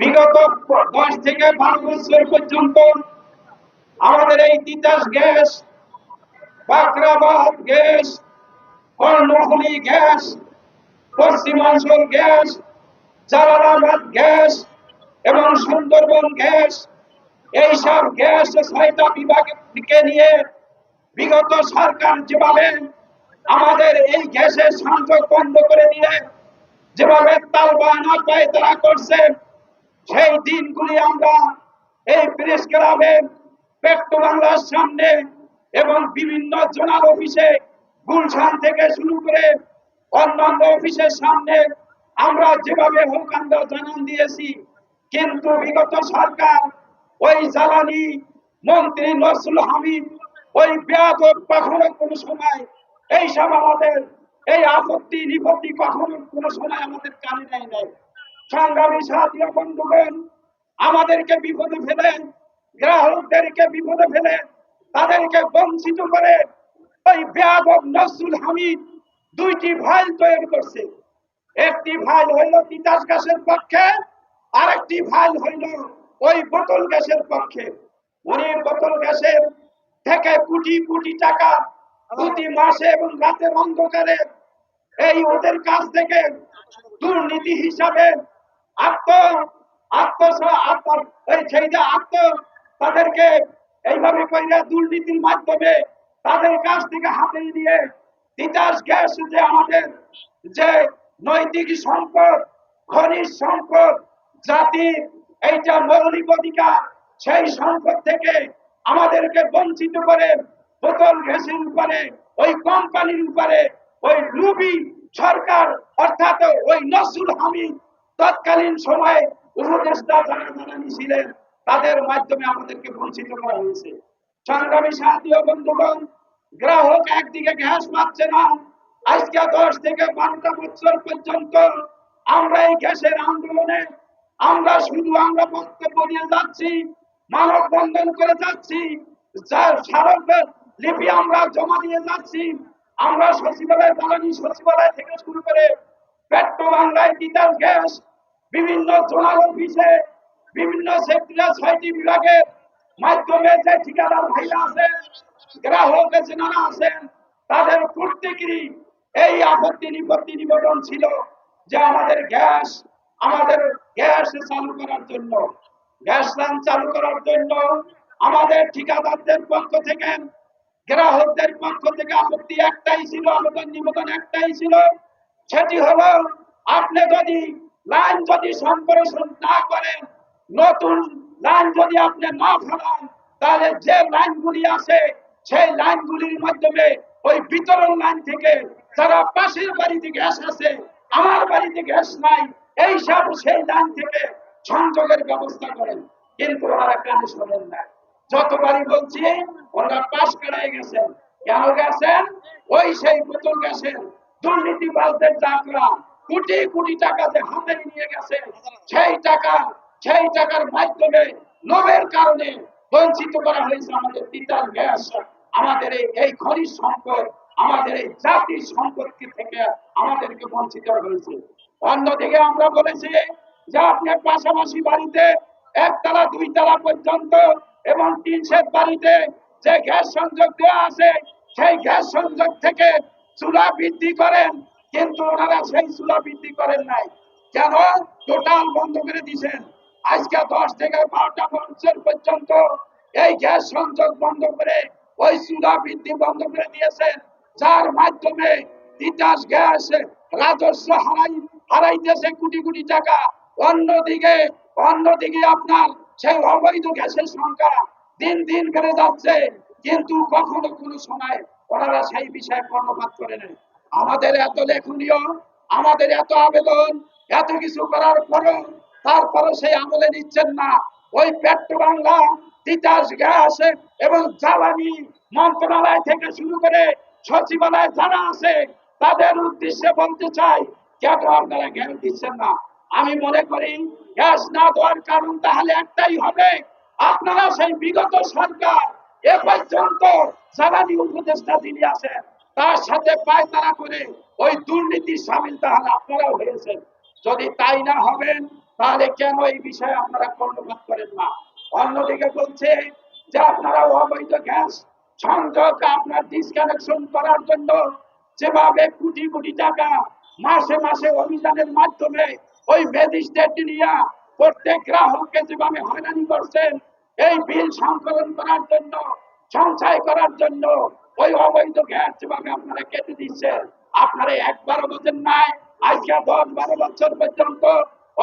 বিগত দশ থেকে বারো বছর পর্যন্ত আমাদের এই Titas gas Bakhrabad gas, Karnaphuli gas পশ্চিমাঞ্চল gas, Jalalabad gas এবং সুন্দরবন গ্যাস, এইসব গ্যাস ছয়টা বিভাগকে নিয়ে বিগত সরকার যেভাবে আমাদের এই গ্যাসের সংযোগ বন্ধ করে দিয়ে যেভাবে তালবানা পায়তারা করছে সেই দিনগুলি আমরা এই প্রেস ক্লাবে পেট্রো বাংলার সামনে এবং বিভিন্ন জোনাল অফিসে, গুলশান থেকে শুরু করে অন্যান্য অফিসের সামনে আমরা যেভাবে হোক জানান দিয়েছি, কিন্তু বিগত সরকার ওই জ্বালানি মন্ত্রী নজরুল হামিদ, ওই ব্যাধ কখনো কোনো সময় এইসব আমাদের এই আপত্তি বিপত্তি কখনো কোনো সময় আমাদের কানে নেয় নাই। সংগ্রামী সাথী বন্ধুগণ আমাদেরকে বিপদে ফেলে, গ্রাহকদেরকে বিপদে ফেলে, তাদেরকে বঞ্চিত করে ওই ব্যাপক নজরুল হামিদ দুইটি ফাইল তৈরি করছে। একটি ফাইল হইল তিতাস গ্যাসের পক্ষে, আরেকটি ফাইল হইল ওই বোতল গ্যাসের পক্ষে। উনি বোতল গ্যাসের থেকে কোটি কোটি টাকা প্রতি মাসে এবং রাতের অন্ধকারে এই ওদের কাছ থেকে দুর্নীতি হিসাবে আত্ম আত্ম আত্ম, এই সেইটা আত্ম, তাদেরকে এইভাবে কইরা দুর্নীতির মাধ্যমে তাদের কাছ থেকে হাতে নিয়ে তিতাস গ্যাস যে আমাদের যে নৈতিক সম্পদ, খনিজ সম্পদ জাতির এইটা মৌলিক অধিকার, সেই সম্পদ থেকে আমাদেরকে বঞ্চিত করে, বোতল গ্যাসের উপরে, ওই কোম্পানির উপরে, ওই রুবি সরকার, অর্থাৎ ওই নজরুল হামিদ তৎকালীন সময়ে উপদেষ্টা যারা জানানি ছিলেন তাদের মাধ্যমে আমাদেরকে বঞ্চিত করা হয়েছে। সংগ্রামী ও বন্ধুগণ, গ্রাহক একদিকে গ্যাস পাচ্ছে না, আজকে দশ থেকে বারোটা বছর পর্যন্ত আমরা এই গ্যাসের আন্দোলনে, আমরা শুধু আমরা বক্তব্য নিয়ে যাচ্ছি, মানব বন্ধন করে যাচ্ছি যার লিপি আমরা জমা দিয়ে যাচ্ছি, আমরা সচিবালয় জ্বালানি সচিবালয় থেকে শুরু করে পেট্রো বাংলায় তিতাস গ্যাস, বিভিন্ন জোনাল অফিসে, বিভিন্ন সেক্টরে ছয়টি বিভাগের মাধ্যমে যে ঠিকাদার ভাইরা আছেন, গ্রাহক যারা আছেন, তাদের প্রত্যেকেরই এই আপত্তি নিপত্তি নিবেদন ছিল যে আমাদের গ্যাস আমাদের গ্যাস চালু করার জন্য, গ্যাস লাইন চালু করার জন্য আমাদের ঠিকাদারদের পক্ষ থেকে, গ্রাহকদের পক্ষ থেকে আপত্তি একটাই ছিল, আবেদন নিবেদন একটাই ছিল সেটি হলো, আপনি যদি লাইন যদি সম্প্রসারণ না করেন, নতুন লাইন যদি আপনি না ফেলান, তাহলে যে লাইনগুলি আছে, সেই লাইনগুলির মাধ্যমে ওই বিতরণ লাইন থেকে যারা পাশের বাড়িতে গ্যাস আছে আমার বাড়িতে গ্যাস নাই, এই সব সেই লাইন থেকে সংযোগের ব্যবস্থা করেন। কিন্তু ওনারা কেন শোনেন না? যতবারই বলছি, ওনারা পাশ কাটায় গেছেন। কেন গেছেন? ওই সেই বোতল গেছেন। দুর্নীতিবাজদের ডাকরা কোটি কোটি টাকা যে হাতে নিয়ে গেছে, সেই টাকা, সেই টাকার মাধ্যমে লোভের কারণে বঞ্চিত করা হয়েছে আমাদের তিতাস গ্যাস। আমাদের এই খনিজ সম্পদ, আমাদের এই জাতির সম্পদকে থেকে আমাদেরকে বঞ্চিত হয়েছে। অন্যদিকে আমরা বলেছি যে আপনার পাশাপাশি বাড়িতে একতলা দুই তলা পর্যন্ত এবং তিন সেট বাড়িতে যে গ্যাস সংযোগ দেওয়া আছে, সেই গ্যাস সংযোগ থেকে চুলা বৃদ্ধি করেন, কিন্তু ওনারা সেই চুলা বৃদ্ধি করেন নাই। কেন? টোটাল বন্ধ করে দিয়েছেন। আজকে দশ থেকে বারোটা মানুষের পর্যন্ত এই গ্যাস সংযোগ বন্ধ করে ওই চুলা বৃদ্ধি বন্ধ করে দিয়েছেন, যার মাধ্যমে তিতাস গ্যাস রাজস্ব হারাই হারাইতেছে কোটি কোটি টাকা। অন্যদিকে অন্যদিকে আপনার সেই অবৈধ গ্যাসের সংখ্যা দিন দিন বেড়ে যাচ্ছে, কিন্তু কখনো কোনো সময় ওনারা সেই বিষয়ে কর্ণপাত করে নেন। আমাদের এত লেখনীয়, আমাদের এত আবেদন, এত কিছু করার পরও তারপরে সেই আমলে নিচ্ছেন না। ওই পেট্রো বাংলা, তিতাস গ্যাস এবং জ্বালানি মন্ত্রণালয় থেকে শুরু করে সচিবালয় যারা আছে, তাদের উদ্দেশ্যে বলতে চাই, কেন আপনারা জ্ঞান দিচ্ছেন না? আমি মনে করি, গ্যাস না দেওয়ার কারণ তাহলে একটাই হবে, আপনারা সেই বিগত সরকার এ পর্যন্ত জ্বালানি উপদেষ্টা যিনি আছেন, তার সাথে পায়তারা করে ওই দুর্নীতি সামিল তাহলে আপনারাও হয়েছেন। যদি তাই না হবেন, তাহলে কেন এই বিষয়ে আপনারা কর্ণপাত করেন না? অন্যদিকে বলছে যে আপনারা অবৈধ গ্যাস সংযোগ আপনার ডিসকানেকশন করার জন্য যেভাবে কোটি কোটি টাকা মাসে মাসে অভিযানের মাধ্যমে ওই ম্যাজিস্ট্রেট নিয়ে প্রত্যেক গ্রাহককে যেভাবে হয়রানি করছেন এই বিল সংকলন করার জন্য, সঞ্চয় করার জন্য ওই অবৈধ গ্যাস যেভাবে আপনারা কেটে দিচ্ছেন, আপনারা একবারও বোঝেন নাই, আজকে দশ বারো বছর পর্যন্ত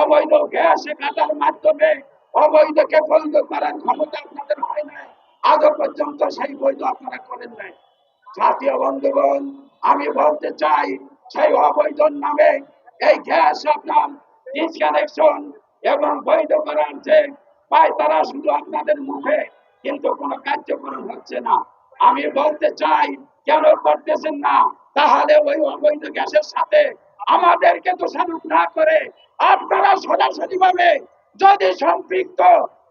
অবৈধ গ্যাস কাটার মাধ্যমে অবৈধকে বৈধ করার ক্ষমতা আপনাদের হয় নাই, আজও পর্যন্ত সেই বৈধ আপনারা করেন নাই। জাতীয় বন্ধুগণ, আমি বলতে চাই, সেই অবৈধ নামে এই গ্যাস আপনার ডিসকানেকশন এবং বৈধ করার যে পায় তারা শুধু আপনাদের মুখে, কিন্তু কোনো কার্যক্রম হচ্ছে না। আমি বলতে চাই, কেন করতেছেন না? তাহলে ওই অবৈধ গ্যাসের সাথে আমাদেরকে দোষারোপ না করে আপনারা সরাসরি ভাবে যদি সম্পৃক্ত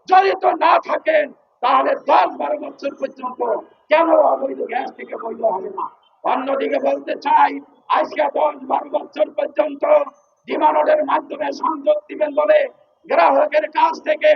জড়িত না থাকেন, তাহলে দশ বারো বছর পর্যন্ত কেন অবৈধ গ্যাস থেকে বৈধ হবে না? অন্যদিকে বলতে চাই, আজকে দশ বারো বছর পর্যন্ত ডিমান্ডের মাধ্যমে সংযোগ দিবেন বলে গ্রাহকের কাছ থেকে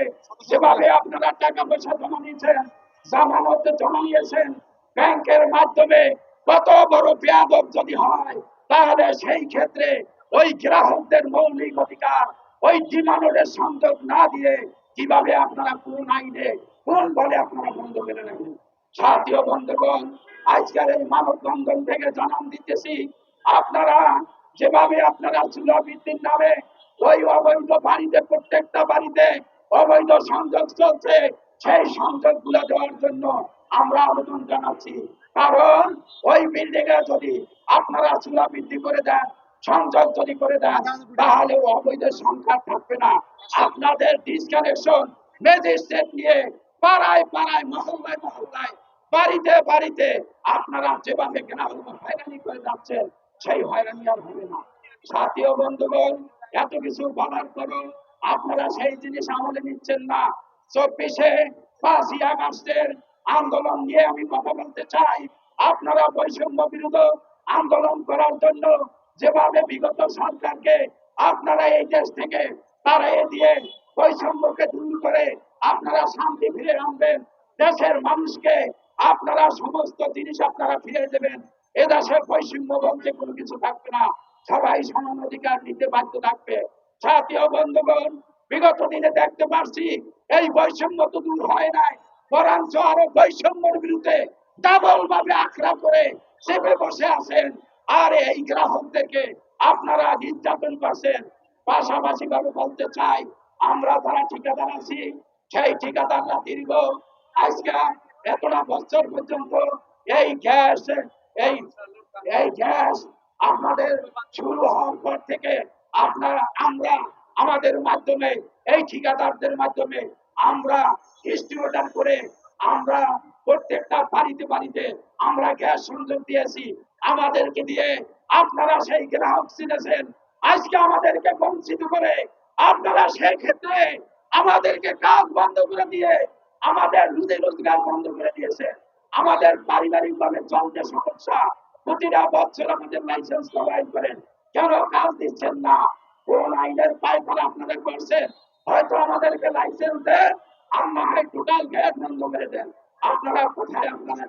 যেভাবে আপনারা টাকা পয়সা জমা নিয়েছেন, জামানত জমা নিয়েছেন, ব্যাংকের মাধ্যমে কত বড় পেয়াদব যদি হয়, তাহলে সেই ক্ষেত্রে ওই গ্রাহকদের মৌলিক অধিকার, ওই ডিমান্ডের সংযোগ না দিয়ে কীভাবে আপনারা কোন আইনে, কোন বলে আপনারা বন্ধ করে রাখেন? জাতীয় বন্ধুগণ, আজকের এই মানব বন্ধন থেকে জানান দিতেছি, আপনারা যেভাবে আপনারা চুলাবৃত্তির নামে ওই অবৈধ বাড়িতে, প্রত্যেকটা বাড়িতে অবৈধ সংযোগ চলছে। সেই সংযোগগুলো দেওয়ার জন্য আমরা আবেদন জানাচ্ছি। কারণ ওই বিল্ডিং এ যদি আপনারা চুলা বৃদ্ধি করে দেন, সংযোগ যদি করে দেন, তাহলে অবৈধ সংখ্যা থাকবে না। আপনাদের ডিসকানেকশন ম্যাজিস্ট্রেট নিয়ে পাড়ায় পাড়ায়, মহল্লায় মহল্লায়, বাড়িতে বাড়িতে আপনারা যেভাবে গ্রাহক হয়রানি করে যাচ্ছেন, সেই হয়রানি আর হবে না। সাথীয় বন্ধুগণ এত কিছু বলার পরও আপনারা সেই জিনিস আমলে নিচ্ছেন না। চব্বিশে পাঁচই আগস্টের আন্দোলন নিয়ে আমি কথা বলতে চাই। আপনারা বৈষম্য বিরোধ আন্দোলন করার জন্য যেভাবে বিগত সরকারকে আপনারা এই দেশ থেকে তাড়িয়ে দিয়ে বৈষম্যকে দূর করে আপনারা শান্তি ফিরে আনবেন, দেশের মানুষকে আপনারা সমস্ত জিনিস আপনারা ফিরে দেবেন। এ দেশের বৈষম্য বলতে কোনো কিছু থাকবে না। সবাই সমান অধিকার নিতে বাধ্য থাকবে। জাতীয় বন্ধুগণ, বিগত দিনে দেখতে পারছি, এই বৈষম্য তো দূর হয় নাই। বরঞ্চ আরও বৈষম্যের বিরুদ্ধে ডাবল ভাবে আখড়া করে চেপে বসে আছেন। আর এই গ্রাহকদেরকে আপনারা নির্যাতন করছেন। পাশাপাশি ভাবে বলতে চাই, আমরা যারা ঠিকাদার আছি, সেই ঠিকাদাররা দীর্ঘ। আজকে এতটা বছর পর্যন্ত এই গ্যাস, এই এই গ্যাস আপনাদের শুরু হওয়ার পর থেকে আপনারা, আমরা আমাদের মাধ্যমে, এই ঠিকাদারদের মাধ্যমে আমরা ডিস্ট্রিবিউটার করে আমরা প্রত্যেকটা বাড়িতে বাড়িতে আমরা গ্যাস সংযোগ দিয়েছি। আমাদেরকে দিয়ে আপনারা সেই গ্রাহক চিনেছেন। আজকে আমাদেরকে বঞ্চিত করে আপনারা সেই ক্ষেত্রে আমাদেরকে কাজ বন্ধ করে দিয়ে আমাদের রুজি রোজগার বন্ধ করে দিয়েছে আমাদের পারিবারিক ভাবে চলতে সমস্যা প্রতিটা বছর আমাদের লাইসেন্স প্রোভাইড করেন। কেন কাজ দিচ্ছেন না? কোন আইনের পায়খানা আপনারা করছেন হয়তো আমাদেরকে লাইসেন্স দেন টোটাল গ্যাস বন্ধ করে দেন। আপনারা কোথায় আপনারা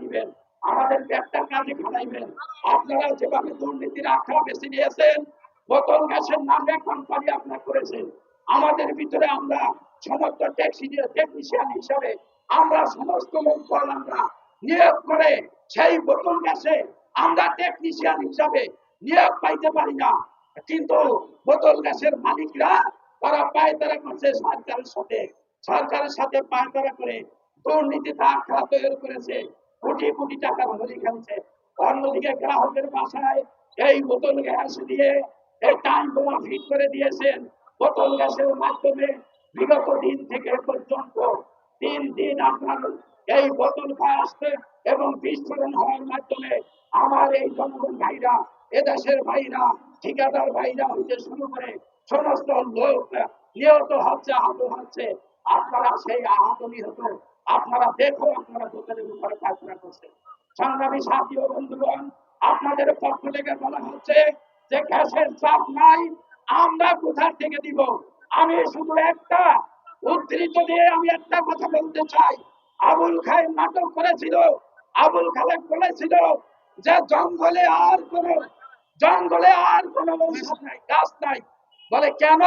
আমাদেরকে একটা কাজে খাটাইবেন। আপনারা যেভাবে দুর্নীতির আখড়া বেছে নিয়েছেন, বোতল গ্যাসের নামে কোম্পানি আপনার করেছেন। আমাদের ভিতরে আমরা সমস্ত টেকনিশিয়ান হিসাবে আমরা সমস্ত লোক নিয়োগ করে সেই বোতল গ্যাসে আমরা টেকনিশিয়ান হিসাবে নিয়োগ পাইতে পারি না। কিন্তু বোতল গ্যাসের মালিকরা, তারা পায়তারা করছে, সরকারের সাথে। সরকারের সাথে পায়তারা করে। দুর্নীতিতে আখড়া তৈরি করেছে। কোটি কোটি খেলছে। অন্যদিকে গ্রাহকের বাসায় এই বোতল গ্যাস দিয়ে এই টাইম বোমা ফিট করে দিয়েছেন। বোতল গ্যাসের মাধ্যমে বিগত দিন থেকে পর্যন্ত তিন দিন আপনার এই বোতল আসতে এবং বিস্ফোরণ হওয়ার মাধ্যমে আমার এই জনগণ ভাইরা, এদেশের ভাইরা, ঠিকাদার ভাইরা হইতে শুরু করে সমস্ত লোক নিহত হচ্ছে, আহত হচ্ছে। আপনারা সেই আহত নিহত, আপনারা দেখো, আপনারা দোকানের উপরে কাজরা করছেন। সংগ্রামী সাথী ও বন্ধুগণ, আপনাদের পক্ষ থেকে বলা হচ্ছে যে গ্যাসের চাপ নাই, আমরা কোথা থেকে দিব? আমি শুধু একটা উদ্ধৃত দিয়ে আমি একটা কথা বলতে চাই। আবুল খাই নাটক করেছিল আবুল খালেক বলেছিল যে জঙ্গলে আর কোন, জঙ্গলে আর কোন ঔষধ নাই, গাছ নাই। বলে, কেন?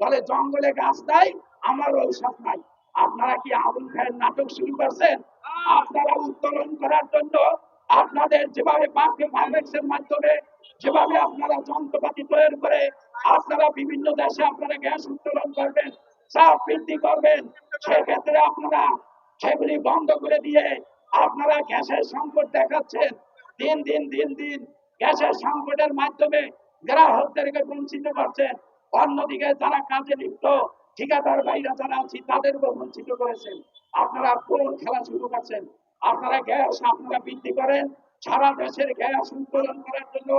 বলে, জঙ্গলে গাছ নাই আমার ঔষধ নাই। আপনারা কি আবুল খায়ের নাটক শুরু করছেন? আপনারা উত্তোলন করার জন্য আপনাদের যেভাবে পারফেক্সের মাধ্যমে, যেভাবে আপনারা যন্ত্রপাতি তৈরি করে আপনারা বিভিন্ন দেশে আপনারা গ্যাস উত্তোলন করবেন চাপ বৃদ্ধি করবেন, সেক্ষেত্রে আপনারা সেগুলি বন্ধ করে দিয়ে আপনারা গ্যাসের সংকট দেখাচ্ছেন। দিন দিন দিন দিন গ্যাসের সংকটের মাধ্যমে গ্রাহকদেরকে বঞ্চিত করছেন। অন্যদিকে যারা কাজে লিপ্ত, ঠিকাদার ভাইরা যারা আছে, তাদেরকেও বঞ্চিত করেছেন। আপনারা কোন খেলা শুরু করছেন? আপনারা গ্যাস আপনারা বৃদ্ধি করেন? সারা দেশের গ্যাস উত্তোলন করার জন্য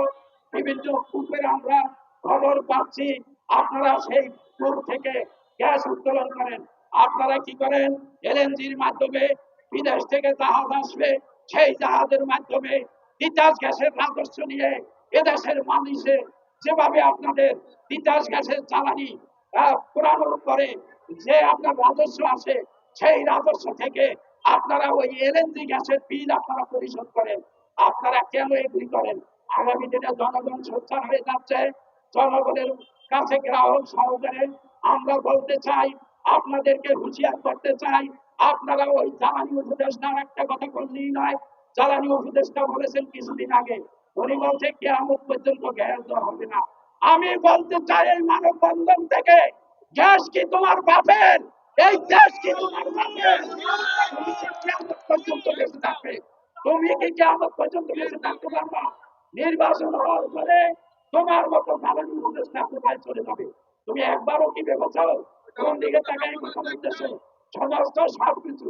বিভিন্ন কূপের আমরা খবর পাচ্ছি। আপনারা সেই কূপ থেকে গ্যাস উত্তোলন করেন। আপনারা কি করেন? এলএনজির মাধ্যমে বিদেশ থেকে জাহাজ আসবে, সেই জাহাজের মাধ্যমে তিতাস গ্যাসের রাজস্ব নিয়ে এদেশের মানুষে যেভাবে আপনাদের তিতাস গ্যাসের জ্বালানি পুরানোর পরে যে আপনার রাজস্ব আসে, সেই রাজস্ব থেকে আপনারা ওই এলএনজি গ্যাসের বিল আপনারা পরিশোধ করেন। আপনারা কেন এগুলি করেন? আগামী দিনে জনগণ সোচ্চার হয়ে যাচ্ছে। জনগণের কাছে গ্রাহক সহকারে আমরা বলতে চাই, আপনাদেরকে হুঁশিয়ার করতে চাই আপনারা ওই জ্বালানি একটা কথা নয়। জ্বালানি বলেছেন কিছুদিন আগে, উনি বলছে পর্যন্ত গ্যাস হবে না। আমি বলতে চাই এই মানব বন্ধন থেকে, গ্যাস কি তোমার বাপের? এই দেশ কি তোমার বাপের? পর্যন্ত বেঁচে থাকবে? তুমি কি কেমন পর্যন্ত বেঁচে থাকতে পারবা? নির্বাচন হওয়ার পরে তোমার মতো জ্বালানি উপদেষ্টা কোথায় চলে যাবে? তুমি একবারও কি ভেবেছো? কোন দিকে তাকাই কথা বলতেছো? সমস্ত সবকিছু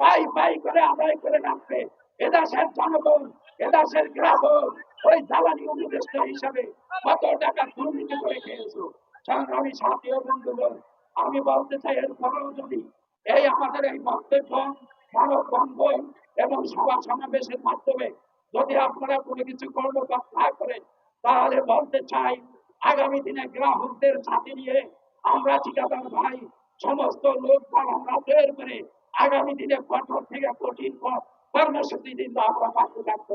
পাই পাই করে আদায় করে রাখবে। এদেশের জনগণ এদেশের গ্রাহক, ওই জ্বালানি উপদেষ্টা হিসাবে কত টাকা দুর্নীতি করে খেয়েছো। সংগ্রামী সাথী বন্ধুগণ, আমি বলতে চাই এর পরেও যদি এই আমাদের এই বক্তব্য মানববন্ধন এবং সভা সমাবেশের মাধ্যমে যদি আপনারা কোনো কিছু কর্মকাণ্ড না করেন তাহলে বলতে চাই, আগামী দিনে গ্রাহকদের সাথে নিয়ে আমরা ঠিকাদার ভাই সমস্ত লোক আমরা তৈরি করে আগামী দিনে কঠোর থেকে কঠিন কর্মসূচি কিন্তু আমরা পাশে থাকব।